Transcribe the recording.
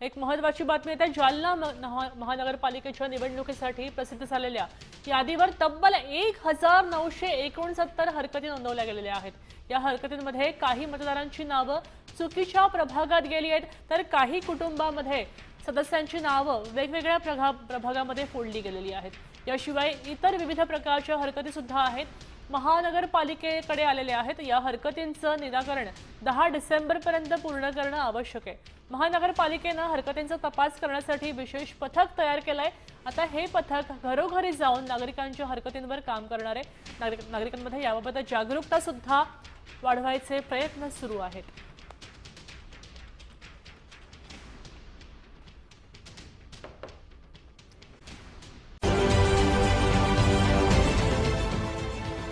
एक महत्वाची बातमी येते जालना महानगरपालिकेच्या निवडणुकीसाठी प्रसिद्ध झालेल्या यादीवर तब्बल एक हजार नऊशे एकोणसत्तर हरकती नोंदवल्या गेलेल्या आहेत. या हरकतींमध्ये काही मतदारांची नावं चुकीच्या प्रभागात गेली आहेत तर काही कुटुंबामध्ये सदस्यांची नावं वेगवेगळ्या प्रभा प्रभागामध्ये फोडली गेलेली आहेत. याशिवाय इतर विविध प्रकारच्या हरकती सुद्धा आहेत. महानगरपालिकेकडे आलेले आहेत. या हरकतींचं निराकरण दहा डिसेंबरपर्यंत पूर्ण करणं आवश्यक आहे. महानगरपालिकेनं हरकतींचा तपास करण्यासाठी विशेष पथक तयार केलं आहे आता हे पथक घरोघरी जाऊन नागरिकांच्या हरकतींवर काम करणार आहे नागरिक नागरिकांमध्ये याबाबत जागरूकता सुद्धा वाढवायचे प्रयत्न सुरू आहेत.